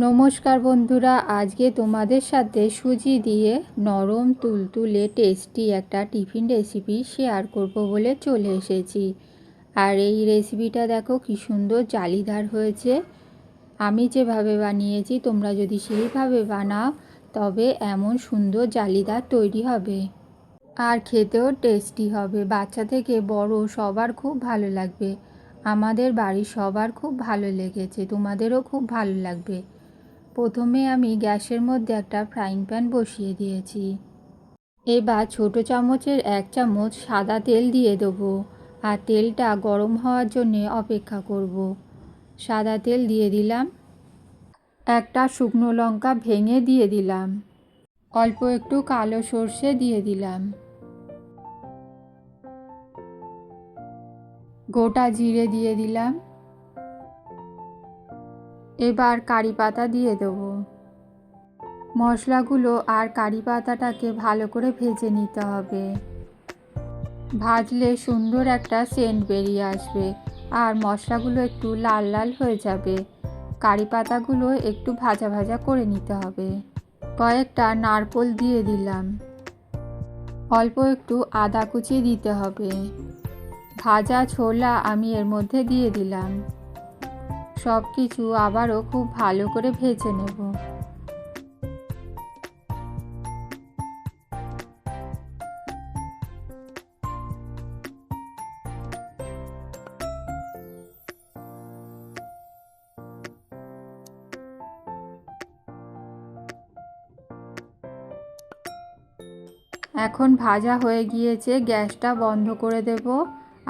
নমস্কার বন্ধুরা, আজকে তোমাদের সাথে সুজি দিয়ে নরম তুলতুলে টেস্টি একটা টিফিন রেসিপি শেয়ার করব বলে চলে এসেছি। আর এই রেসিপিটা দেখো কি সুন্দর জালিদার হয়েছে। আমি যেভাবে বানিয়েছি, তোমরা যদি সেইভাবে বানাও, তবে এমন সুন্দর জালিদার তৈরি হবে। আর খেতেও টেস্টি হবে। বাচ্চা থেকে বড় সবার খুব ভালো লাগবে। আমাদের বাড়ির সবার খুব ভালো লেগেছে। তোমাদেরও খুব ভালো লাগবে। প্রথমে আমি গ্যাসের মধ্যে একটা ফ্রাইং প্যান বসিয়ে দিয়েছি। এবার ছোট চামচের এক চামচ সাদা তেল দিয়ে দেবো আর তেলটা গরম হওয়ার জন্য অপেক্ষা করব। সাদা তেল দিয়ে দিলাম। একটা শুকনো লঙ্কা ভেঙে দিয়ে দিলাম। অল্প একটু কালো সর্ষে দিয়ে দিলাম। গোটা জিরে দিয়ে দিলাম। এবার কারি পাতা দিয়ে দেবো। মশলাগুলো আর কারি পাতাটাকে ভালো করে ভেজে নিতে হবে। ভাজলে সুন্দর একটা সেন্ট বেরিয়ে আসবে আর মশলাগুলো একটু লাল লাল হয়ে যাবে। কারি পাতাগুলো একটু ভাজা ভাজা করে নিতে হবে। কয়েকটা নারকোল দিয়ে দিলাম। অল্প একটু আদা কুচি দিতে হবে। ভাজা ছোলা আমি এর মধ্যে দিয়ে দিলাম। সব কিছু আবারও খুব ভালো করে ভেজে নেব। এখন ভাজা হয়ে গিয়েছে, গ্যাসটা বন্ধ করে দেব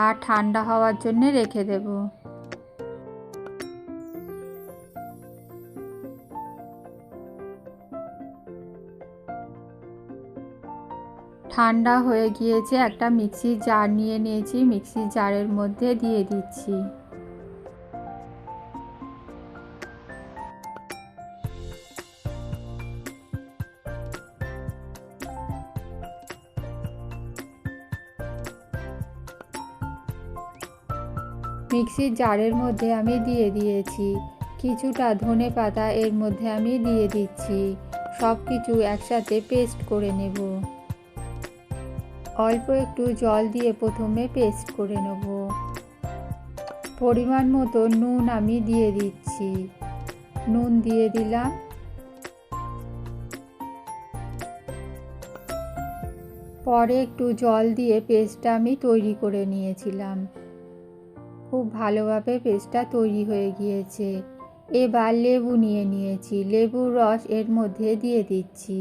আর ঠান্ডা হওয়ার জন্য রেখে দেবো। ঠান্ডা হয়ে গিয়েছে, একটা মিক্সির জার নিয়ে নিয়েছি মিক্সির জারের মধ্যে দিয়ে দিচ্ছি। মিক্সির জারের মধ্যে আমি দিয়ে দিয়েছি। কিছুটা ধনে পাতা এর মধ্যে আমি দিয়ে দিচ্ছি। সব কিছু একসাথে পেস্ট করে নেব। অল্প একটু জল দিয়ে প্রথমে পেস্ট করে নেব। পরিমাণ মতো নুন আমি দিয়ে দিচ্ছি। নুন দিয়ে দিলাম। পরে একটু জল দিয়ে পেস্টটা আমি তৈরি করে নিয়েছিলাম। খুব ভালোভাবে পেস্টটা তৈরি হয়ে গিয়েছে। এবার লেবু নিয়ে নিয়েছি। লেবুর রস এর মধ্যে দিয়ে দিচ্ছি।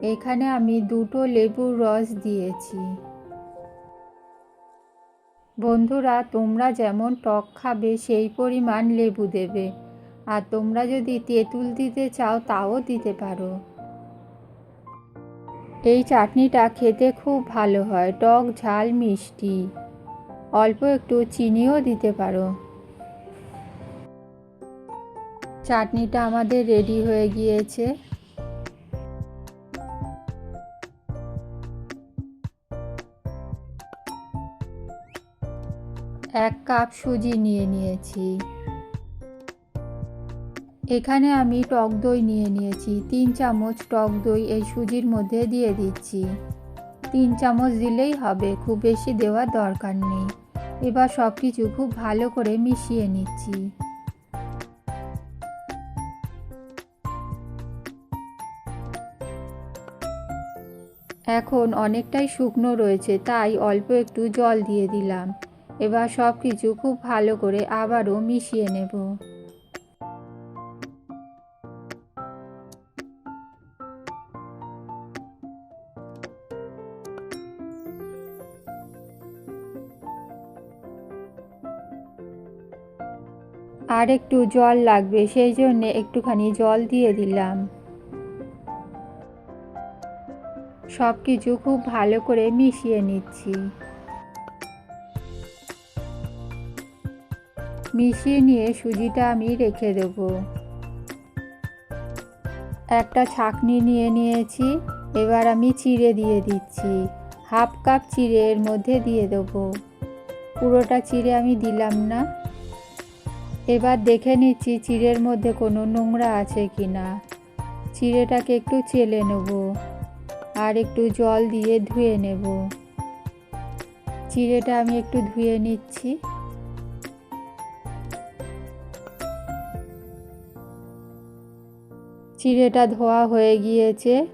এখানে আমি দুটো লেবুর রস দিয়েছি। বন্ধুরা, তোমরা যেমন টক খাবে, সেই পরিমাণ লেবু দেবে। আর তোমরা যদি তেঁতুল দিতে চাও, তাও দিতে পারো। এই চাটনিটা খেতে খুব ভালো হয়, টক, ঝাল, মিষ্টি। অল্প একটু চিনিও দিতে পারো। চাটনিটা আমাদের রেডি হয়ে গিয়েছে। এক কাপ সুজি নিয়ে নিয়েছি। এখানে আমি টক দই নিয়ে নিয়েছি। তিন চামচ টক দই এই সুজির মধ্যে দিয়ে দিচ্ছি। তিন চামচ দিলেই হবে, খুব বেশি দেওয়ার দরকার নেই। এবার সব কিছু খুব ভালো করে মিশিয়ে নিচ্ছি। এখন অনেকটাই শুকনো রয়েছে, তাই অল্প একটু জল দিয়ে দিলাম। এবার সব কিছু খুব ভালো করে আবারও মিশিয়ে নেব। আর একটু জল লাগবে, সেই জন্য একটুখানি জল দিয়ে দিলাম। সব কিছু খুব ভালো করে মিশিয়ে নিচ্ছি। মিশিয়ে নিয়ে সুজিটা আমি রেখে দেব। একটা ছাকনি নিয়ে নিয়েছি, এবার আমি চিড়ে দিয়ে দিচ্ছি। হাফ কাপ চিড়ে এর মধ্যে দিয়ে দেবো। পুরোটা চিড়ে আমি দিলাম না। এবার দেখে নিচ্ছি চিড়ের মধ্যে কোনো নোংরা আছে কি না চিড়েটাকে একটু চেলে নেব আর একটু জল দিয়ে ধুয়ে নেব। চিড়েটা আমি একটু ধুয়ে নিচ্ছি। চিড়েটা ধোয়া হয়ে গিয়েছে।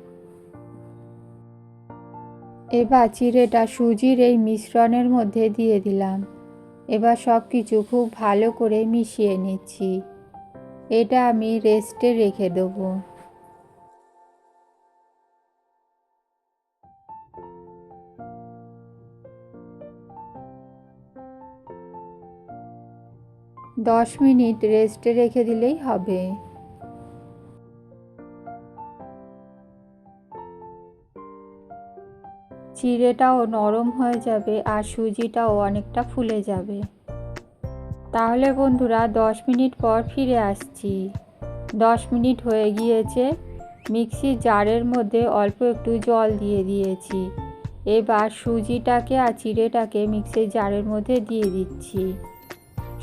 এবার চিড়েটা সুজির এই মিশ্রণের মধ্যে দিয়ে দিলাম। এবার সব কিছু খুব ভালো করে মিশিয়ে নিচ্ছি। এটা আমি রেস্টে রেখে দেবো। দশ মিনিট রেস্টে রেখে দিলেই হবে। চিড়েটাও নরম হয়ে যাবে আর সুজিটাও অনেকটা ফুলে যাবে। তাহলে বন্ধুরা, দশ মিনিট পর ফিরে আসছি। দশ মিনিট হয়ে গিয়েছে। মিক্সির জারের মধ্যে অল্প একটু জল দিয়ে দিয়েছি। এবার সুজিটাকে আর চিড়েটাকে মিক্সির জারের মধ্যে দিয়ে দিচ্ছি।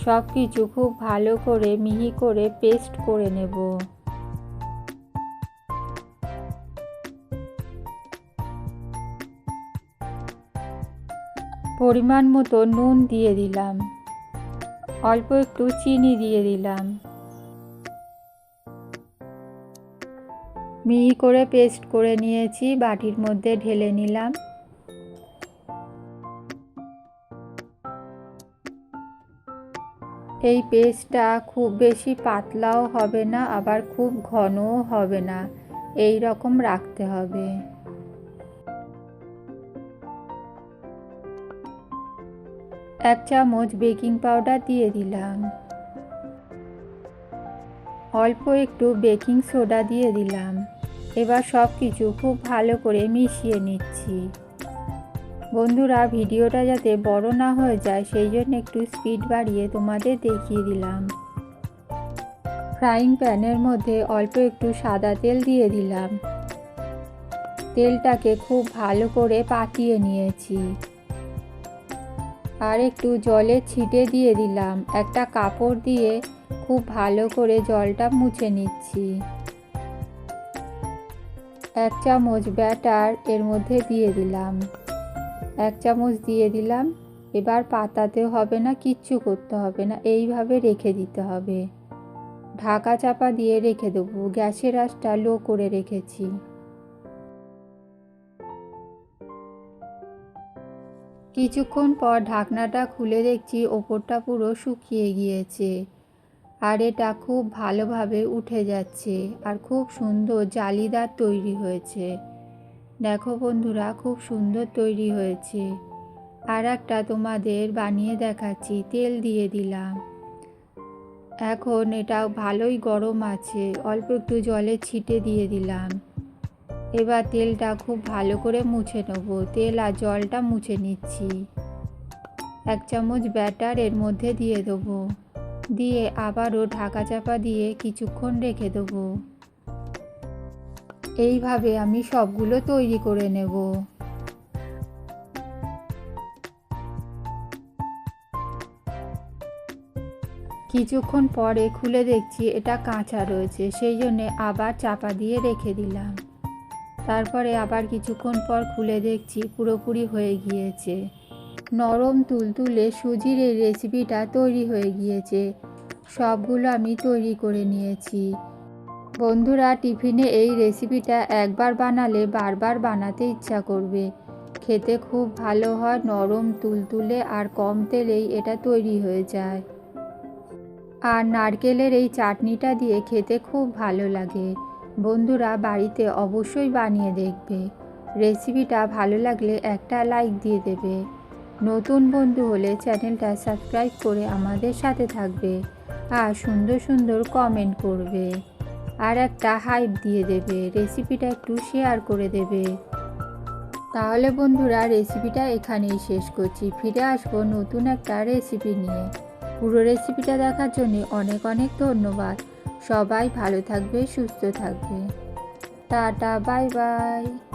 সব কিছু খুব ভালো করে মিহি করে পেস্ট করে নেব। পরিমাণ মতো নুন দিয়ে দিলাম। অল্প একটু চিনি দিয়ে দিলাম। মিহি করে পেস্ট করে নিয়েছি, বাটির মধ্যে ঢেলে নিলাম। এই পেস্টটা খুব বেশি পাতলাও হবে না, আবার খুব ঘনও হবে না। এই রকম রাখতে হবে। এক চামচ বেকিং পাউডার দিয়ে দিলাম। অল্প একটু বেকিং সোডা দিয়ে দিলাম। এবার সব কিছু খুব ভালো করে মিশিয়ে নিচ্ছি। বন্ধুরা, ভিডিওটা যাতে বড় না হয়ে যায়, সেই জন্য একটু স্পিড বাড়িয়ে তোমাদের দেখিয়ে দিলাম। ফ্রাইং প্যানের মধ্যে অল্প একটু সাদা তেল দিয়ে দিলাম। তেলটাকে খুব ভালো করে পাতিয়ে নিয়েছি। আর একটু জলে ছিটে দিয়ে দিলাম। একটা কাপড় দিয়ে খুব ভালো করে জলটা মুছে নিচ্ছি। এক চামচ ব্যাটার এর মধ্যে দিয়ে দিলাম। এক চামচ দিয়ে দিলাম। এবার পাতাতেও হবে না, কিচ্ছু করতে হবে না, এইভাবে রেখে দিতে হবে। ঢাকা চাপা দিয়ে রেখে দেবো। গ্যাসের আঁচটা লো করে রেখেছি। কিছুক্ষণ পর ঢাকনাটা খুলে দেখছি ওপরটা পুরো শুকিয়ে গিয়েছে। আর এটা খুব ভালোভাবে উঠে যাচ্ছে আর খুব সুন্দর জালিদার তৈরি হয়েছে। দেখো বন্ধুরা, খুব সুন্দর তৈরি হয়েছে। আর একটা তোমাদের বানিয়ে দেখাচ্ছি, তেল দিয়ে দিলাম। এখন এটা ভালোই গরম আছে, অল্প একটু জলে ছিটে দিয়ে দিলাম। এবার তেলটা খুব ভালো করে মুছে নেব। তেল আর জলটা মুছে নিচ্ছি। এক চামচ ব্যাটার এর মধ্যে দিয়ে দেবো। দিয়ে আবারও ঢাকা চাপা দিয়ে কিছুক্ষণ রেখে দেবো। এইভাবে আমি সবগুলো তৈরি করে নেব। কিছুক্ষণ পরে খুলে দেখছি এটা কাঁচা রয়েছে, সেই জন্যে আবার চাপা দিয়ে রেখে দিলাম। তারপরে আবার কিছুক্ষণ পর খুলে দেখছি পুরোপুরি হয়ে গিয়েছে। নরম তুলতুলে সুজির এই রেসিপিটা তৈরি হয়ে গিয়েছে। সবগুলো আমি তৈরি করে নিয়েছি। বন্ধুরা, টিফিনে এই রেসিপিটা একবার বানালে বারবার বানাতে ইচ্ছা করবে। খেতে খুব ভালো হয়, নরম তুলতুলে আর কম তেলেই এটা তৈরি হয়ে যায়। আর নারকেলের এই চাটনিটা দিয়ে খেতে খুব ভালো লাগে। বন্ধুরা বাড়িতে অবশ্যই বানিয়ে দেখবে। রেসিপিটা ভালো লাগলে একটা লাইক দিয়ে দেবে। নতুন বন্ধু হলে চ্যানেলটা সাবস্ক্রাইব করে আমাদের সাথে থাকবে আর সুন্দর সুন্দর কমেন্ট করবে। আর একটা হাইপ দিয়ে দেবে, রেসিপিটা একটু শেয়ার করে দেবে। তাহলে বন্ধুরা রেসিপিটা এখানেই শেষ করছি। ফিরে আসব নতুন একটা রেসিপি নিয়ে। পুরো রেসিপিটা দেখার জন্য অনেক অনেক ধন্যবাদ। সবাই ভালো থাকবে সুস্থ থাকবে। Tata bye bye.